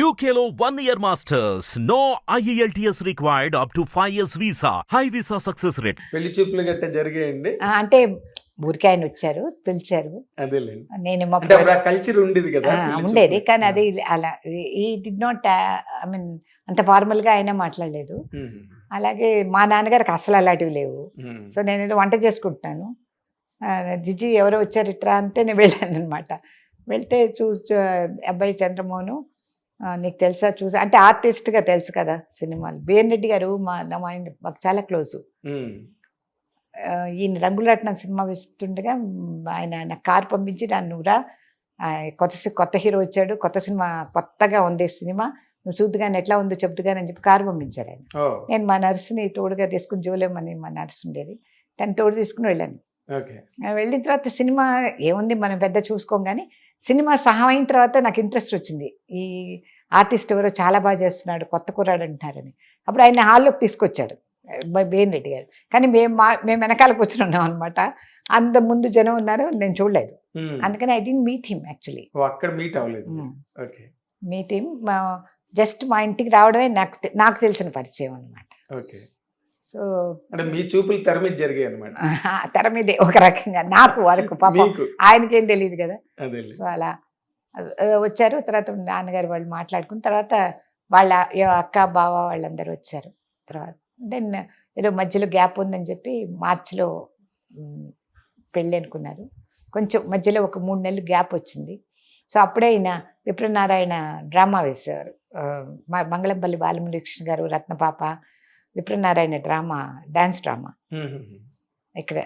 One year masters. No E IELTS required up to 5 years visa. High visa success rate. పెళ్ళి చూపులు గట్ట జరిగాయండి. అంటే ఊరికే ఆయన వచ్చారు పిలిచారు. నేను మా కల్చర్ ఉండేది కదా ఉండేది. కానీ అది అలా he did not I mean అంత ఫార్మల్గా ఆయన మాట్లాడలేదు. అలాగే మా నాన్నగారికి అసలు అలాంటివి లేవు. సో నేను వంట చేసుకుంటున్నాను. జిజి ఎవరో వచ్చారు ఇట్రా అంటే నేను వెళ్ళాను అనమాట వెళ్తే చూసి అబ్బాయి చంద్రమోహను నీకు తెలుసా చూసా? అంటే ఆర్టిస్ట్గా తెలుసు కదా సినిమాలు. బిఎన్ రెడ్డి గారు మా నా మైండ్ మాకు చాలా క్లోజు. ఈయన రంగులట్నం సినిమా వేస్తుండగా మ్, ఆయన నాకు కారు పంపించి నన్ను రా కొత్త కొత్త హీరో వచ్చాడు కొత్త సినిమా కొత్తగా ఉంది సినిమా నువ్వు చూద్దుగాని ఎట్లా ఉందో చెప్తుగాని అని చెప్పి కారు పంపించారు ఆయన. నేను మా నర్సుని తోడుగా తీసుకుని జోలేమని మా నర్సు ఉండేది. తను తోడు తీసుకుని వెళ్ళాను. వెళ్ళిన తర్వాత సినిమా ఏముంది మనం పెద్ద చూసుకోం కానీ సినిమా సహా అయిన తర్వాత నాకు ఇంట్రెస్ట్ వచ్చింది. ఈ ఆర్టిస్ట్ ఎవరో చాలా బాగా చేస్తున్నాడు కొత్త కుర్రాడు అంటున్నారని. అప్పుడు ఆయన హాల్లోకి తీసుకొచ్చారు బేన్ రెడ్డి గారు. కానీ మేము మా మేము వెనకాల కూర్చుని ఉన్నాం అనమాట అంత ముందు జనం ఉన్నారు నేను చూడలేదు. అందుకని I didn't meet him actually. అక్కడ మీట్ అవ్వలేదు ఓకే. మీట్ హిమ్ జస్ట్ మా ఇంటికి రావడమే నాకు నాకు తెలిసిన పరిచయం అనమాట ఓకే. సో అంటే మీ చూపులు తెర మీద జరిగాయి అనమాట తెర మీదే ఒక రకంగా. నాకు వరకు పాపం మీకు. ఆయనకేం తెలియదు కదా. సో అలా వచ్చారు. తర్వాత నాన్నగారు వాళ్ళు మాట్లాడుకున్న తర్వాత వాళ్ళ అక్క బావ వాళ్ళందరూ వచ్చారు. తర్వాత దెన్ ఏదో మధ్యలో గ్యాప్ ఉందని చెప్పి మార్చిలో పెళ్ళి అనుకున్నారు. కొంచెం మధ్యలో ఒక మూడు నెలలు గ్యాప్ వచ్చింది. సో అప్పుడే ఈయన విప్రనారాయణ డ్రామా వేసేవారు. మంగళంపల్లి బాలమురకృష్ణ గారు రత్నపాప విప్రనారాయణ డ్రామా డ్యాన్స్ డ్రామా. ఇక్కడ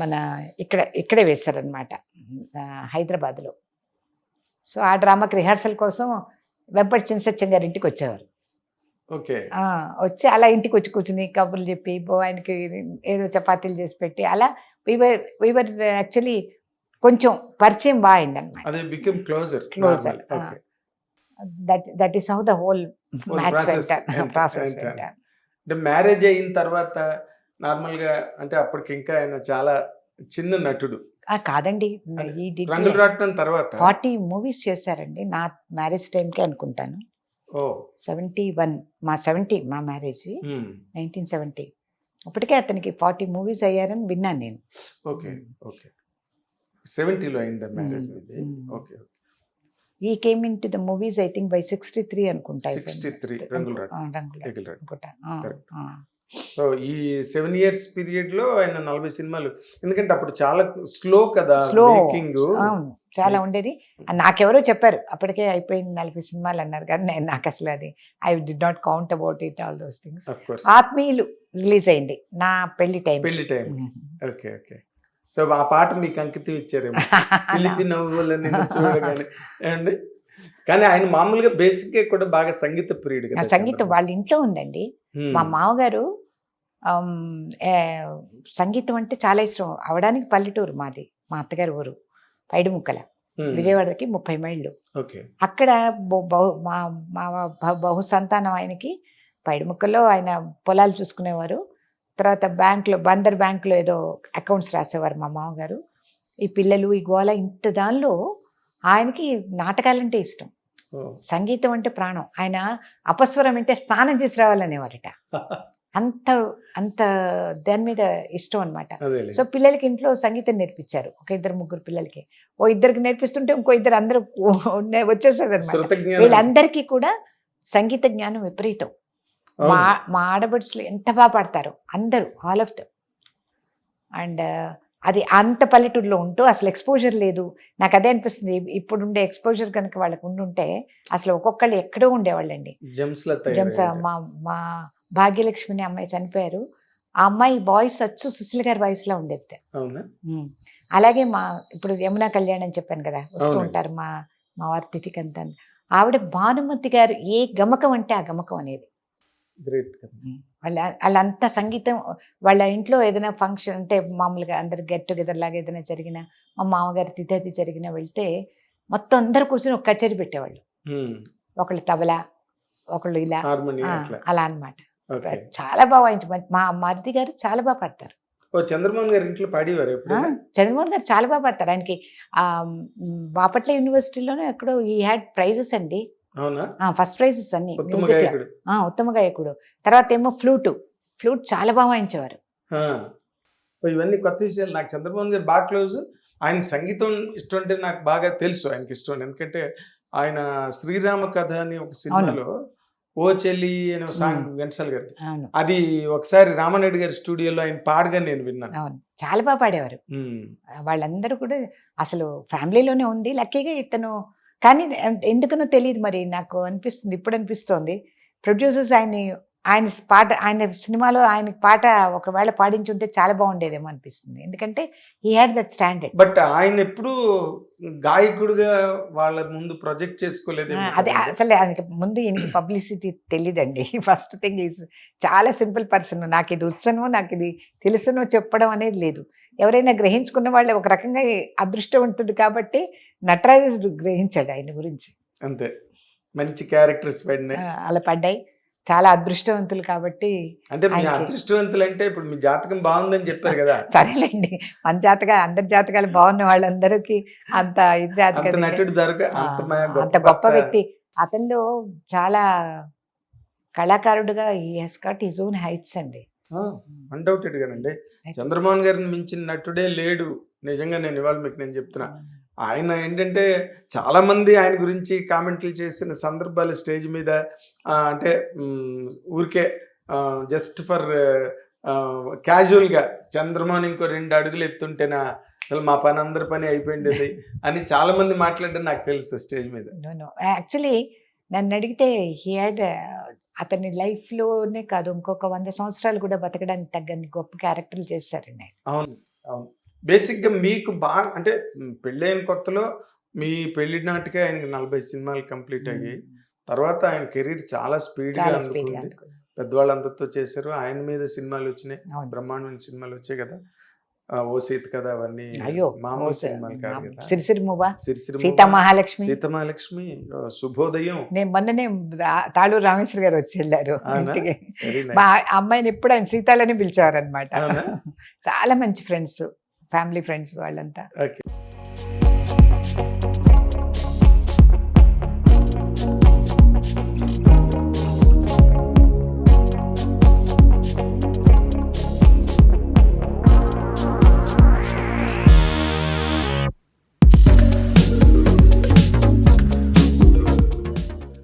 మన ఇక్కడ ఇక్కడే వేశారనమాట హైదరాబాద్లో. సో ఆ డ్రామాకి రిహార్సల్ కోసం వెంపటి చిన్నసత్యం గారి ఇంటికి వచ్చేవారు. వచ్చి అలా ఇంటికి వచ్చి కూర్చుని కబుర్లు చెప్పి బో ఆయనకి ఏదో చపాతీలు చేసి పెట్టి అలా వీవర్ వీవర్ యాక్చువల్లీ కొంచెం పరిచయం బాగా అయిందనమాట closer. Okay that that is how the whole match process enter. అంటే మ్యారేజ్ అయిన తర్వాత నార్మల్గా అంటే అప్పటికి ఇంకా ఆయన చాలా చిన్న నటుడు. కాదండి. రంగులు రాటం తర్వాత? ఫార్టీ మూవీస్ చేశారండి. నా మ్యారేజ్ టైంకి అనుకుంటాను. ఓ. సెవెంటీ వన్ మా సెవెంటీ మా మ్యారేజ్. Nineteen seventy. అప్పటికే అతనికి ఫార్టీ మూవీస్ అయ్యారని విన్నాను నేను. ఓకే. ఓకే. సెవెంటీలో అయిందా marriage um. Okay. He came in to the movies I think by sixty three అనుకుంటా. Sixty three. అనుకుంటా. సో ఈ సెవెన్ ఇయర్స్ పీరియడ్లో ఆయన నలభై సినిమాలు. ఎందుకంటే అప్పుడు చాలా స్లో కదా స్లో చాలా ఉండేది. నాకెవరో చెప్పారు. అప్పటికే అయిపోయింది నలభై సినిమాలు అన్నారు కానీ నేను నాకు అసలు అది I did not count about it all those things Athmeeyulu release అయింది నా పెళ్ళి టైం పెళ్ళి టైం ఓకే ఓకే సో ఆ పాట మీకు అంకితం ఇచ్చారేమో. చిలిపి నవ్వులు నిన్ను చూడగానే. ఏమండి? కానీ ఆయన మామూలుగా బేసిక్గా కూడా బాగా సంగీత ప్రియుడు కదా సంగీతం వాళ్ళ ఇంట్లో ఉందండి. మా మామగారు సంగీతం అంటే చాలా ఇష్టం. అవడానికి పల్లెటూరు మాది మా అత్తగారి ఊరు పైడిముక్కల. విజయవాడకి ముప్పై మైళ్ళు. అక్కడ మా మా బహు- సంతానం ఆయనకి. పైడిముక్కల్లో ఆయన పొలాలు చూసుకునేవారు. తర్వాత బ్యాంకులో బందర్ బ్యాంకులో ఏదో అకౌంట్స్ రాసేవారు మా మామగారు. ఈ పిల్లలు ఈ గోల ఇంత దానిలో ఆయనకి నాటకాలంటే ఇష్టం. సంగీతం అంటే ప్రాణం. ఆయన అపస్వరం అంటే స్నానం చేసి రావాలనేవారట. అంత అంత దాని మీద ఇష్టం అనమాట సో పిల్లలకి ఇంట్లో సంగీతం నేర్పించారు. ఒక ఇద్దరు ముగ్గురు పిల్లలకి. ఓ ఇద్దరికి నేర్పిస్తుంటే ఇంకో ఇద్దరు అందరూ వచ్చేసేది అనమాట వీళ్ళందరికీ కూడా సంగీత జ్ఞానం విపరీతం. మా. మా ఆడబడుచులు ఎంత బాగా పాడతారు అందరూ ఆల్ ఆఫ్ దమ్ అండ్ అది అంత పల్లెటూరులో ఉంటూ అసలు ఎక్స్పోజర్ లేదు నాకు అదే అనిపిస్తుంది ఇప్పుడు ఉండే ఎక్స్పోజర్ కనుక వాళ్ళకి ఉండుంటే అసలు ఒక్కొక్కళ్ళు ఎక్కడో ఉండేవాళ్ళండి జెమ్స్. మా మా భాగ్యలక్ష్మిని అమ్మాయి చనిపోయారు ఆ అమ్మాయి వాయిస్ వచ్చు సుశీల గారి వాయిస్ లా ఉండేది. అలాగే మా ఇప్పుడు యమునా కళ్యాణ్ అని చెప్పాను కదా వస్తూ. ఉంటారు మా మా వారి తిథికి అంతా ఆవిడ భానుమతి గారు ఏ గమకం అంటే ఆ గమకం అనేది గ్రేట్ కదా. వాళ్ళ వాళ్ళంతా సంగీతం వాళ్ళ ఇంట్లో ఏదైనా ఫంక్షన్ అంటే మామూలుగా అందరు గెట్ టుగెదర్ లాగా ఏదైనా జరిగినా మా మామగారి తిథి జరిగినా వెళ్తే మొత్తం అందరు కూర్చొని ఒక కచేరీ పెట్టేవాళ్ళు. ఒకళ్ళు తబలా ఒకళ్ళు ఇలా. అలా అన్నమాట. ఓకే. చాలా బాగా వాయించు మా మరిది గారు చాలా బాగా పాడతారు. ఓ చంద్రమోహన్ గారి ఇంట్లో పాడేవారు చంద్రమోహన్ గారు చాలా బాగా పాడతారు. ఆయనకి బాపట్ల యూనివర్సిటీలోనే ఎక్కడో ఈ హ్యాడ్ ప్రైజెస్ అండి. ఫస్ట్ ప్రైజెస్ అన్ని. ఉత్తమ. గాయకుడు. తర్వాత ఏమో ఫ్లూటు. ఫ్లూట్ చాలా బాగా వాయించేవారు. ఇవన్నీ కొత్త విషయాలు. నాకు చంద్రబాబు గారు బాగా క్లోజ్. ఆయనకి సంగీతం ఇష్టం అంటే నాకు బాగా తెలుసు. ఆయనకి ఇష్టం ఎందుకంటే ఆయన శ్రీరామ కథ అని ఒక సినిమాలో ఓ చెల్లి అనే ఒక సాంగ్ ఘంటసాల గారి అది ఒకసారి రామనాయుడు గారి స్టూడియోలో ఆయన పాడగా నేను విన్నాను. అవును. చాలా బాగా పాడేవారు. వాళ్ళందరూ కూడా అసలు ఫ్యామిలీలోనే ఉంది. లక్కీగా ఇతను కానీ ఎందుకనో తెలియదు మరి నాకు అనిపిస్తుంది ఇప్పుడు అనిపిస్తోంది. ప్రొడ్యూసర్స్ ఆయన్ని ఆయన పాట ఆయన సినిమాలో ఆయన పాట ఒకవేళ పాడించుంటే చాలా బాగుండేదేమో అనిపిస్తుంది. ఎందుకంటే ఈ హ్యాడ్ దట్ స్టాండర్డ్ బట్ ఆయన ఎప్పుడు గాయకుడిగా వాళ్ళ ముందు ప్రొజెక్ట్ చేసుకోలేదు అదే అసలు ఆయనకి ముందు ఈయనకి పబ్లిసిటీ తెలియదండి ఫస్ట్ థింగ్ ఈజ్ చాలా సింపుల్ పర్సన్. నాకు ఇది వచ్చనో నాకు ఇది తెలుసునో చెప్పడం అనేది లేదు. ఎవరైనా గ్రహించుకున్న వాళ్ళు ఒక రకంగా అదృష్టవంతుడు కాబట్టి నటరాజు గ్రహించాడు ఆయన గురించి. అంతే. మంచి క్యారెక్టర్స్ అలా పడ్డాయి. చాలా అదృష్టవంతులు కాబట్టి అంటే మీ అదృష్టవంతులు అంటే ఇప్పుడు మీ జాతకం బాగుందని చెప్పారు కదా. సరేలేండి. మన జాతకాలు అందరి జాతకాలు బాగున్న వాళ్ళందరికీ అంత ఇది అంత గొప్ప వ్యక్తి. అతనిలో చాలా కళాకారుడుగా ఈ he's got his own heights అండి. అన్డౌటెడ్ గానండి. చంద్రమోహన్ గారిని మించిన నటుడే లేడు. నిజంగా నేను ఇవాళ మీకు నేను చెప్తున్నా. ఆయన ఏంటంటే చాలా మంది ఆయన గురించి కామెంట్లు చేసిన సందర్భాలు స్టేజ్ మీద అంటే ఊరికే జస్ట్ ఫర్ క్యాజువల్గా చంద్రమోహన్ ఇంకో రెండు అడుగులు ఎత్తుంటేనా అసలు మా పని అందరి పని అయిపోయింది అని చాలా మంది మాట్లాడడం నాకు తెలుసు స్టేజ్ మీద. యాక్చువల్లీ నన్ను అడిగితే హీ హ్యాడ్ అతని లైఫ్లోనే కాదు ఇంకొక వంద సంవత్సరాలు కూడా బతకడానికి తగ్గని గొప్ప క్యారెక్టర్లు చేశారండి. అవును అవును. బేసిక్గా మీకు బాగా అంటే పెళ్ళైన కొత్తలో మీ పెళ్ళి నాటికే ఆయన నలభై సినిమాలు కంప్లీట్ అయ్యాయి తర్వాత ఆయన కెరీర్ చాలా స్పీడ్గా చాలా స్పీడ్గా అందుకుంది. పెద్దవాళ్ళందరితో చేశారు. ఆయన మీద సినిమాలు వచ్చినాయి. బ్రహ్మాండమైన సినిమాలు వచ్చాయి కదా. ఓ సీత కదా అవన్నీ అయ్యో మామూలు సినిమాలు కాదు సీతమహాలక్ష్మి శుభోదయం. నేను మొన్ననే తాళూరు రామేశ్వర గారు వచ్చి వెళ్ళారు మా అమ్మాయిని ఎప్పుడు ఆయన సీతాలని పిలిచేవారు అనమాట చాలా మంచి ఫ్రెండ్స్. ఫ్యామిలీ ఫ్రెండ్స్ వాళ్ళంతా. ఓకే.